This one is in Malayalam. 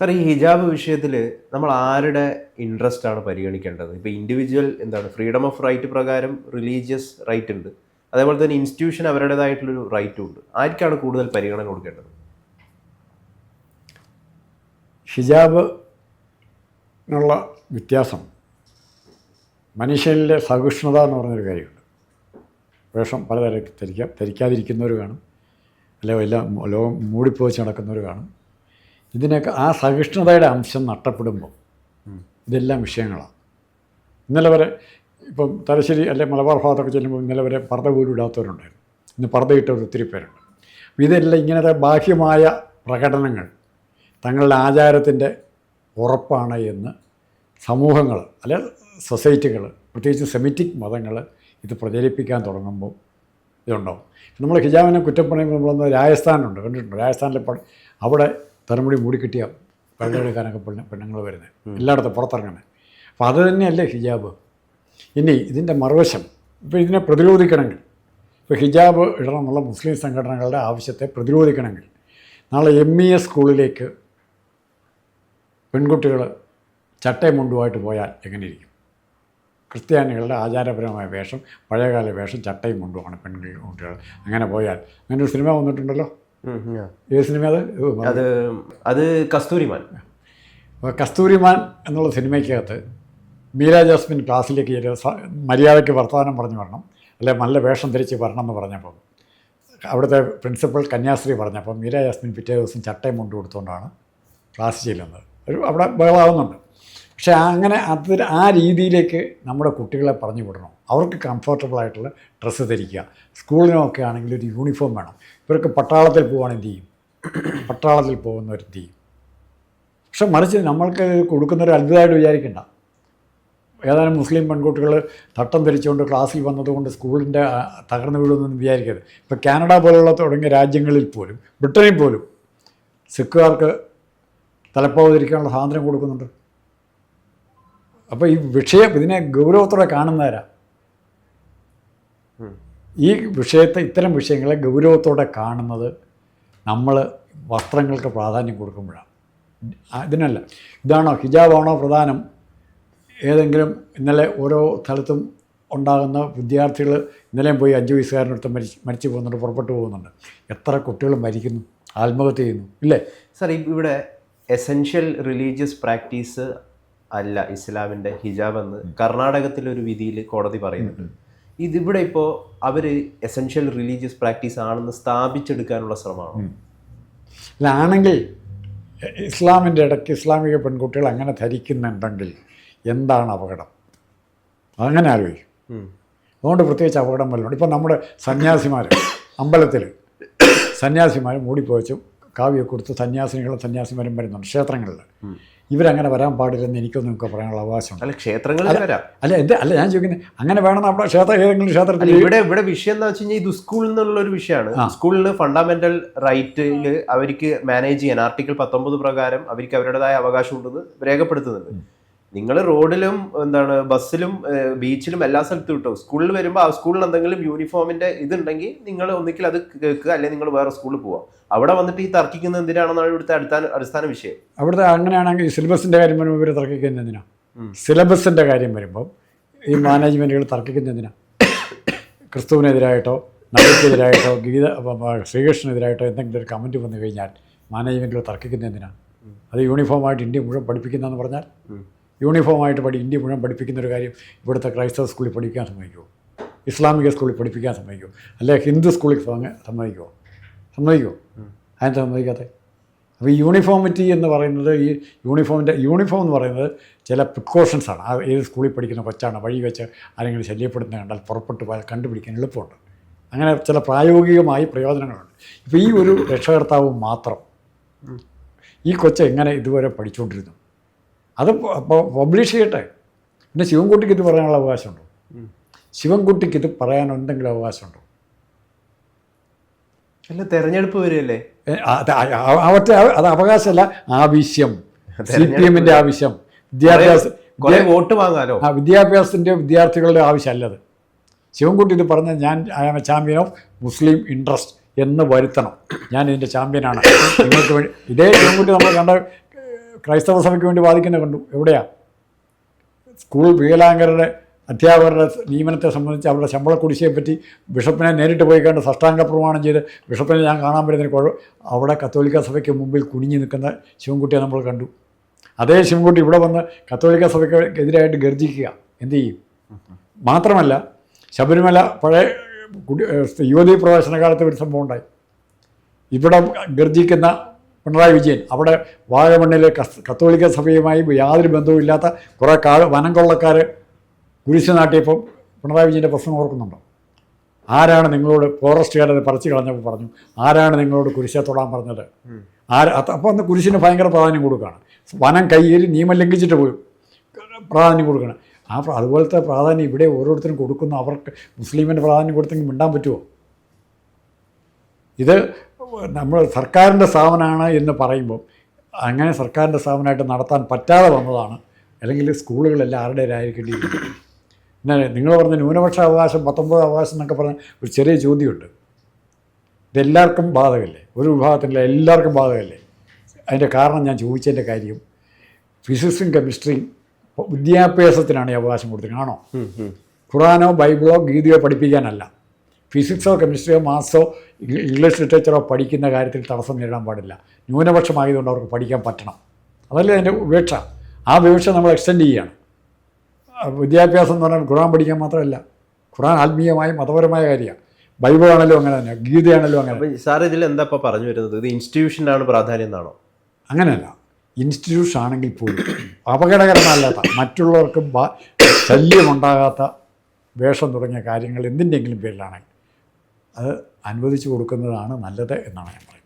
സാർ ഈ ഹിജാബ് വിഷയത്തിൽ നമ്മൾ ആരുടെ ഇൻട്രസ്റ്റ് ആണ് പരിഗണിക്കേണ്ടത്? ഇപ്പോൾ ഇൻഡിവിജ്വൽ എന്താണ് ഫ്രീഡം ഓഫ് റൈറ്റ് പ്രകാരം റിലീജിയസ് റൈറ്റ് ഉണ്ട്. അതേപോലെ തന്നെ ഇൻസ്റ്റിറ്റ്യൂഷൻ അവരുടേതായിട്ടുള്ളൊരു റൈറ്റും ഉണ്ട്. ആർക്കാണ് കൂടുതൽ പരിഗണന കൊടുക്കേണ്ടത്? ഹിജാബ് എന്നുള്ള വ്യത്യാസം മനുഷ്യനിലെ സഹിഷ്ണുത എന്ന് പറഞ്ഞൊരു കാര്യമുണ്ട്. വേഷം പലതരം ധരിക്കാം ധരിക്കാതിരിക്കുന്നവർ കാണും. അല്ലെങ്കിൽ എല്ലാം ലോകം മൂടിപ്പോച്ച് നടക്കുന്നവർ കാണും. ഇതിനൊക്കെ ആ സഹിഷ്ണുതയുടെ അംശം നഷ്ടപ്പെടുമ്പോൾ ഇതെല്ലാം വിഷയങ്ങളാണ്. ഇന്നലെ വരെ ഇപ്പം തലശ്ശേരി അല്ലെ മലബാർ ഭാഗത്തൊക്കെ ചെല്ലുമ്പോൾ ഇന്നലെ വരെ പർദ്ദ പോലും ഇടാത്തവരുണ്ടായിരുന്നു. ഇന്ന് പർദ്ദ ഇട്ടവർ ഒത്തിരി പേരുണ്ട്. അപ്പോൾ ഇതെല്ലാം ഇങ്ങനത്തെ ബാഹ്യമായ പ്രകടനങ്ങൾ തങ്ങളുടെ ആചാരത്തിന്റെ ഉറപ്പാണ് എന്ന് സമൂഹങ്ങൾ അല്ലെ സൊസൈറ്റികൾ പ്രത്യേകിച്ച് സെമിറ്റിക് മതങ്ങൾ ഇത് പ്രചരിപ്പിക്കാൻ തുടങ്ങുമ്പോൾ ഇതുണ്ടാവും. നമ്മൾ ഹിജാബിനെ കുറ്റം പറയുമ്പോൾ നമ്മളൊന്ന് രാജസ്ഥാനുണ്ട് കണ്ടിട്ടുണ്ട്? രാജസ്ഥാനിലെ അവിടെ തലമുടി മൂടിക്കിട്ടിയ വെള്ളമെടുക്കാനൊക്കെ പെണ്ണ് പെണ്ണുങ്ങൾ വരുന്നത്. എല്ലായിടത്തും പുറത്തിറങ്ങുന്നത്. അപ്പോൾ അത് തന്നെയല്ലേ ഹിജാബ്. ഇനി ഇതിന്റെ മറുവശം ഇപ്പോൾ ഇതിനെ പ്രതിരോധിക്കണമെങ്കിൽ ഇപ്പോൾ ഹിജാബ് ഇടണമെന്നുള്ള മുസ്ലിം സംഘടനകളുടെ ആവശ്യത്തെ പ്രതിരോധിക്കണമെങ്കിൽ നാളെ എം ഇ എസ് സ്കൂളിലേക്ക് പെൺകുട്ടികൾ ചട്ടയും മുണ്ടുമായിട്ട് പോയാൽ എങ്ങനെയിരിക്കും? ക്രിസ്ത്യാനികളുടെ ആചാരപരമായ വേഷം പഴയകാല വേഷം ചട്ടയും മുണ്ടുമാണ് പെൺകുട്ടികൾ. അങ്ങനെ പോയാൽ അങ്ങനെ ഒരു സിനിമ വന്നിട്ടുണ്ടല്ലോ. ഏത് സിനിമ അത്? അത് അത് കസ്തൂരിമാൻ. കസ്തൂരിമാൻ എന്നുള്ള സിനിമയ്ക്കകത്ത് മീര ജാസ്മിൻ ക്ലാസ്സിലേക്ക് മര്യാദയ്ക്ക് വർത്തമാനം പറഞ്ഞു വരണം അല്ലെ നല്ല വേഷം ധരിച്ച് വരണം എന്ന് പറഞ്ഞപ്പോൾ അവിടുത്തെ പ്രിൻസിപ്പൽ കന്യാസ്ത്രീ പറഞ്ഞപ്പോൾ മീര ജാസ്മിൻ പിറ്റേ ദിവസം ചട്ടയും മുണ്ട് കൊടുത്തുകൊണ്ടാണ് ക്ലാസ് ചെല്ലുന്നത്. ഒരു അവിടെ ബഹളാവുന്നുണ്ട് പക്ഷേ അങ്ങനെ അത് ആ രീതിയിലേക്ക് നമ്മുടെ കുട്ടികളെ പറഞ്ഞു വിടണം. അവർക്ക് കംഫർട്ടബിൾ ആയിട്ടുള്ള ഡ്രസ്സ് ധരിക്കുക. സ്കൂളിനൊക്കെ ആണെങ്കിൽ ഒരു യൂണിഫോം വേണം. ഇവർക്ക് പട്ടാളത്തിൽ പോവാണ് എന്ത് ചെയ്യും? പട്ടാളത്തിൽ പോകുന്നവർ എന്ത് ചെയ്യും? പക്ഷെ മറിച്ച് നമ്മൾക്ക് കൊടുക്കുന്നൊരു അത്ഭുതമായിട്ട് വിചാരിക്കണ്ട. ഏതാനും മുസ്ലിം പെൺകുട്ടികൾ തട്ടം ധരിച്ചുകൊണ്ട് ക്ലാസ്സിൽ വന്നതുകൊണ്ട് സ്കൂളിന്റെ തകർന്നു വീഴുമെന്ന് വിചാരിക്കരുത്. ഇപ്പോൾ കാനഡ പോലുള്ള തുടങ്ങിയ രാജ്യങ്ങളിൽ പോലും ബ്രിട്ടനിൽ പോലും സിഖുകാർക്ക് തലപ്പാവ് ധരിക്കാനുള്ള സ്വാതന്ത്ര്യം കൊടുക്കുന്നുണ്ട്. അപ്പോൾ ഈ വിഷയം ഇതിനെ ഗൗരവത്തോടെ കാണുന്നവരാ. ഈ വിഷയത്തെ ഇത്തരം വിഷയങ്ങളെ ഗൗരവത്തോടെ കാണുന്നത് നമ്മൾ വസ്ത്രങ്ങൾക്ക് പ്രാധാന്യം കൊടുക്കുമ്പോഴാണ്. അതിനല്ല ഇതാണോ ഹിജാബാണോ പ്രധാനം? ഏതെങ്കിലും ഇന്നലെ ഓരോ സ്ഥലത്തും ഉണ്ടാകുന്ന വിദ്യാർത്ഥികൾ ഇന്നലെയും പോയി അഞ്ച് വയസ്സുകാരനടുത്ത് മരിച്ച് മരിച്ചു പോകുന്നുണ്ട് പുറപ്പെട്ടു പോകുന്നുണ്ട്. എത്ര കുട്ടികൾ മരിക്കുന്നു? ആത്മഹത്യ ചെയ്യുന്നു. ഇല്ലേ? സാർ ഇവിടെ എസെൻഷ്യൽ റിലീജിയസ് പ്രാക്ടീസ് അല്ല ഇസ്ലാമിന്റെ ഹിജാബ് എന്ന് കർണാടകത്തിലൊരു വിധിയിൽ കോടതി പറയുന്നുണ്ട്. ഇതിവിടെ ഇപ്പോൾ അവർ എസെൻഷ്യൽ റിലീജിയസ് പ്രാക്ടീസ് ആണെന്ന് സ്ഥാപിച്ചെടുക്കാനുള്ള ശ്രമമാണ്. അല്ല ആണെങ്കിൽ ഇസ്ലാമിന്റെ ഇടയ്ക്ക് ഇസ്ലാമിക പെൺകുട്ടികൾ അങ്ങനെ ധരിക്കുന്നുണ്ടെങ്കിൽ എന്താണ് അപകടം? അങ്ങനെ ആലോചിക്കും. അതുകൊണ്ട് പ്രത്യേകിച്ച് അപകടം വല്ലതുണ്ട് ഇപ്പം നമ്മുടെ സന്യാസിമാർ അമ്പലത്തിൽ സന്യാസിമാർ മൂടിപ്പോച്ചും കാവ്യ കൊടുത്ത് സന്യാസിനികളും സന്യാസിമാരും വരുന്നുണ്ട് ക്ഷേത്രങ്ങളിൽ ഇവരങ്ങനെ വരാൻ പാടില്ലെന്ന് എനിക്കൊന്നും നിങ്ങൾക്ക് പറയാനുള്ള അവകാശം അല്ല ക്ഷേത്രങ്ങളിൽ വരാം. അല്ല എന്റെ അല്ല ഞാൻ ചോദിക്കുന്നത് അങ്ങനെ വേണം നമ്മുടെ ക്ഷേത്ര ഏതെങ്കിലും ക്ഷേത്രത്തിൽ ഇവിടെ ഇവിടെ വിഷയം എന്താ വെച്ച് കഴിഞ്ഞാൽ ഇത് സ്കൂളിൽ നിന്നുള്ള ഒരു വിഷയമാണ്. സ്കൂളിൽ ഫണ്ടമെന്റൽ റൈറ്റിൽ അവർക്ക് മാനേജ് ചെയ്യാൻ ആർട്ടിക്കിൾ പത്തൊമ്പത് പ്രകാരം അവർക്ക് അവരുടേതായ അവകാശം ഉണ്ടെന്ന് രേഖപ്പെടുത്തുന്നുണ്ട് നിങ്ങൾ റോഡിലും എന്താണ് ബസ്സിലും ബീച്ചിലും എല്ലാ സ്ഥലത്തും കിട്ടും സ്കൂളിൽ വരുമ്പോൾ ആ സ്കൂളിൽ എന്തെങ്കിലും യൂണിഫോമിന്റെ ഇതുണ്ടെങ്കിൽ നിങ്ങൾ ഒന്നിക്കൽ അത് കേൾക്കുക. അല്ലെങ്കിൽ നിങ്ങൾ വേറെ സ്കൂളിൽ പോവാം. അവിടെ വന്നിട്ട് ഈ തർക്കിക്കുന്നത് എന്തിനാണെന്നാണ് ഇവിടുത്തെ അടിസ്ഥാന അടിസ്ഥാന വിഷയം? അവിടുത്തെ അങ്ങനെയാണെങ്കിൽ സിലബസിന്റെ കാര്യം വരുമ്പോൾ ഇവർ തർക്കിക്കുന്നത് എന്തിനാ? സിലബസിന്റെ സിലബസിന്റെ കാര്യം വരുമ്പോൾ ഈ മാനേജ്മെന്റുകൾ തർക്കിക്കുന്നത് എന്തിനാ? ക്രിസ്തുവിനെതിരായിട്ടോ നബിക്കെതിരായിട്ടോ ഗീത ശ്രീകൃഷ്ണനെതിരായിട്ടോ എന്തെങ്കിലും ഒരു കമന്റ് വന്നു കഴിഞ്ഞാൽ മാനേജ്മെന്റുകൾ തർക്കിക്കുന്നത് എന്തിനാ? അത് യൂണിഫോമായിട്ട് ഇന്ത്യ മുഴുവൻ പഠിപ്പിക്കുന്നതെന്ന് പറഞ്ഞാൽ. യൂണിഫോമായിട്ട് പഠി ഇന്ത്യ മുഴുവൻ പഠിപ്പിക്കുന്ന ഒരു കാര്യം ഇവിടുത്തെ ക്രൈസ്തവ സ്കൂളിൽ പഠിക്കാൻ സമ്മതിക്കുമോ ഇസ്ലാമിക സ്കൂളിൽ പഠിപ്പിക്കാൻ സമ്മതിക്കുമോ അല്ലെ ഹിന്ദു സ്കൂളിൽ സമ്മ- സമ്മതിക്കുമോ സമ്മതിക്കുമോ അതിന് സമ്മതിക്കാത്ത. അപ്പോൾ ഈ യൂണിഫോമിറ്റി എന്ന് പറയുന്നത് ഈ യൂണിഫോമിന്റെ യൂണിഫോം എന്ന് പറയുന്നത് ചില പ്രിക്കോഷൻസാണ് ആ ഏത് സ്കൂളിൽ പഠിക്കുന്ന കൊച്ചാണ് വഴി വെച്ച് ആരെങ്കിലും ശല്യപ്പെടുന്ന കണ്ടാൽ പുറപ്പെട്ട് പോയാൽ കണ്ടുപിടിക്കാൻ എളുപ്പമുണ്ട്. അങ്ങനെ ചില പ്രായോഗികമായി പ്രയോജനങ്ങളുണ്ട്. ഇപ്പോൾ ഈ ഒരു രക്ഷകർത്താവ് മാത്രം ഈ കൊച്ച എങ്ങനെ ഇതുവരെ പഠിച്ചുകൊണ്ടിരുന്നു അത് പബ്ലിഷ് ചെയ്യട്ടെ. പിന്നെ ശിവൻകുട്ടിക്ക് ഇത് പറയാനുള്ള അവകാശമുണ്ടോ? ശിവൻകുട്ടിക്ക് ഇത് പറയാൻ എന്തെങ്കിലും അവകാശമുണ്ടോ? അല്ല തെരഞ്ഞെടുപ്പ് വരികയല്ലേ? അവറ്റ അത് അവകാശമല്ല ആവശ്യം. സി പി എമ്മിന്റെ ആവശ്യം. വിദ്യാഭ്യാസ വോട്ട് വാങ്ങാനോ ആ വിദ്യാഭ്യാസത്തിന്റെ വിദ്യാർത്ഥികളുടെ ആവശ്യമല്ലത്. ശിവൻകുട്ടി ഇത് പറഞ്ഞ ഞാൻ I am a champion of Muslim interest എന്ന് വരുത്തണം. ഞാൻ ഇതിന്റെ ചാമ്പ്യനാണ് നിങ്ങൾക്ക് വേണ്ടി ഇതേ ശിവൻകുട്ടി നമ്മൾ കണ്ട ക്രൈസ്തവ സഭയ്ക്ക് വേണ്ടി വാദിക്കുന്നത് കണ്ടു. എവിടെയാ? സ്കൂൾ വികലാംഗരുടെ അധ്യാപകരുടെ നിയമനത്തെ സംബന്ധിച്ച് അവരുടെ ശമ്പള കുടിശ്ശിയെ പറ്റി ബിഷപ്പിനെ നേരിട്ട് പോയി കണ്ട് സഷ്ടാംഗ പ്രമാണം ചെയ്ത് ബിഷപ്പിനെ ഞാൻ കാണാൻ പറ്റുന്നതിന് കുഴ അവിടെ കത്തോലിക്ക സഭയ്ക്ക് മുമ്പിൽ കുനിഞ്ഞു നിൽക്കുന്ന ശിവൻകുട്ടിയെ നമ്മൾ കണ്ടു. അതേ ശിവൻകുട്ടി ഇവിടെ വന്ന് കത്തോലിക്ക സഭയ്ക്ക് എതിരായിട്ട് ഗർജിക്കുക. എന്ത് ചെയ്യും? മാത്രമല്ല ശബരിമല പഴയ യുവതീ പ്രവേശന കാലത്ത് ഒരു സംഭവം ഉണ്ടായി. ഇവിടെ ഗർജിക്കുന്ന പിണറായി വിജയൻ അവിടെ വാഗമണ്ണിലെ കത്തോലിക്ക സഭയുമായി യാതൊരു ബന്ധവുമില്ലാത്ത കുറേ കാട് വനം കൊള്ളക്കാർ കുരിശ് നാട്ടിയപ്പം പിണറായി വിജയന്റെ പ്രശ്നം ഓർക്കുന്നുണ്ടോ? ആരാണ് നിങ്ങളോട് ഫോറസ്റ്റുകാരത് പറിച്ചു കളഞ്ഞപ്പോൾ പറഞ്ഞു ആരാണ് നിങ്ങളോട് കുരിശെ തൊടാൻ പറഞ്ഞത്? ആര് അപ്പോൾ അന്ന് കുരിശിന് ഭയങ്കര പ്രാധാന്യം കൊടുക്കുകയാണ്. വനം കയ്യിൽ നിയമം ലംഘിച്ചിട്ട് പോയി. പ്രാധാന്യം കൊടുക്കണം ആ അതുപോലത്തെ പ്രാധാന്യം ഇവിടെ ഓരോരുത്തരും കൊടുക്കുന്നു. അവർക്ക് മുസ്ലിമിന്റെ പ്രാധാന്യം കൊടുത്തെങ്കിൽ മിണ്ടാൻ പറ്റുമോ? ഇത് നമ്മൾ സർക്കാരിന്റെ സ്ഥാപനമാണ് എന്ന് പറയുമ്പോൾ അങ്ങനെ സർക്കാരിന്റെ സ്ഥാപനമായിട്ട് നടത്താൻ പറ്റാതെ വന്നതാണ്. അല്ലെങ്കിൽ സ്കൂളുകളെല്ലാം ആരുടേതായിരിക്കേണ്ടിയിരിക്കും എന്നാൽ നിങ്ങൾ പറഞ്ഞ ന്യൂനപക്ഷ അവകാശം പത്തൊമ്പത് അവകാശം എന്നൊക്കെ പറഞ്ഞ ഒരു ചെറിയ ചോദ്യമുണ്ട്. ഇതെല്ലാവർക്കും ബാധകമല്ലേ ഒരു വിഭാഗത്തിനുള്ള എല്ലാവർക്കും ബാധകമല്ലേ അതിന്റെ കാരണം ഞാൻ ചോദിച്ചതിന്റെ കാര്യം ഫിസിക്സും കെമിസ്ട്രിയും വിദ്യാഭ്യാസത്തിനാണ് ഈ അവകാശം കൊടുത്തിരിക്കുന്നത്. ആണോ? ഖുറാനോ ബൈബിളോ ഗീതയോ പഠിപ്പിക്കാനല്ല. ഫിസിക്സോ കെമിസ്ട്രിയോ മാത്സോ ഇംഗ്ലീഷ് ലിറ്ററേച്ചറോ പഠിക്കുന്ന കാര്യത്തിൽ തടസ്സം നേരിടാൻ പാടില്ല. ന്യൂനപക്ഷമായതുകൊണ്ട് അവർക്ക് പഠിക്കാൻ പറ്റണം. അതല്ലേ അതിന്റെ ഉപേക്ഷ. ആ വിവക്ഷ നമ്മൾ എക്സ്റ്റെൻഡ് ചെയ്യുകയാണ് വിദ്യാഭ്യാസം എന്ന് പറഞ്ഞാൽ ഖുറാൻ പഠിക്കാൻ മാത്രമല്ല. ഖുറാൻ ആത്മീയമായ മതപരമായ കാര്യമാണ്. ബൈബിൾ ആണല്ലോ അങ്ങനെ തന്നെ. ഗീതയാണല്ലോ അങ്ങനെ സാർ ഇതിൽ എന്താ പറഞ്ഞു വരുന്നത്? ഇത് ഇൻസ്റ്റിറ്റ്യൂഷനാണ് പ്രാധാന്യം എന്നാണോ? അങ്ങനെയല്ല. ഇൻസ്റ്റിറ്റ്യൂഷൻ ആണെങ്കിൽ പോലും അപകടകരമല്ലാത്ത മറ്റുള്ളവർക്ക് ശല്യമുണ്ടാകാത്ത വേഷം തുടങ്ങിയ കാര്യങ്ങൾ എന്തിന്റെങ്കിലും പേരിലാണെങ്കിൽ. അത് അനുവദിച്ചു കൊടുക്കുന്നതാണ് നല്ലത് എന്നാണ് ഞാൻ പറയുന്നത്.